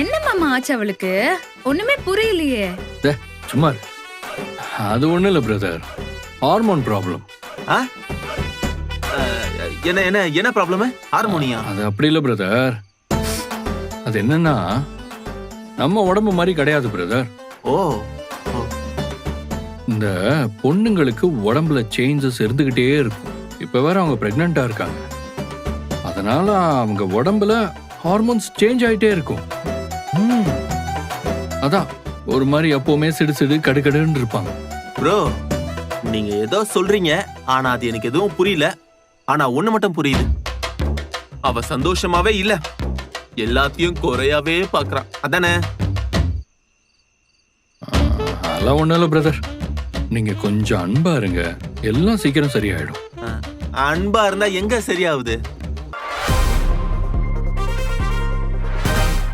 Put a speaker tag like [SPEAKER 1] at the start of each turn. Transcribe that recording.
[SPEAKER 1] என்ன மாமா ஆச்சு அவளுக்கு? ஒண்ணுமே புரியலையே.
[SPEAKER 2] சும்மா. அது ஒண்ணும் இல்ல பிரதர் ஹார்மோன் ப்ராப்ளம்
[SPEAKER 3] என்ன என்ன என்ன ப்ராப்ளம் ஹார்மோனியா
[SPEAKER 2] அது அப்படி இல்ல பிரதர் அது என்னன்னா நம்ம உடம்பு மாதிரி கிடையாது பிரதர்
[SPEAKER 3] ஓ
[SPEAKER 2] இந்த பொண்ணுங்களுக்கு உடம்புல சேஞ்சஸ் இருந்துகிட்டே இருக்கும். இப்ப வேற அவங்க பிரெக்னண்டா இருக்காங்க. அதனால அவங்க உடம்புல ஹார்மோன்ஸ் சேஞ்ச் ஆயிட்டே இருக்கும். அதான் ஒரு மாதிரி எப்பவுமே சிடு சிடு கடுகடுன்னு இருப்பாங்க.
[SPEAKER 3] ப்ரோ நீங்க ஏதோ சொல்றீங்க ஆனா அது எனக்கு எதுவும் புரியல. ஆனா ஒண்ணு மட்டும் புரியுது. அவ சந்தோஷமாவே இல்ல. எல்லாத்தையும் குறையாவே பாக்குறான் அதானே?
[SPEAKER 2] அதெல்லாம் ஒண்ணும் இல்ல பிரதர் நீங்க கொஞ்சம் அன்பா இருங்க. எல்லாம் சீக்கிரம் சரியாயிடும்.
[SPEAKER 3] அன்பா இருந்தா எங்க சரியாகுது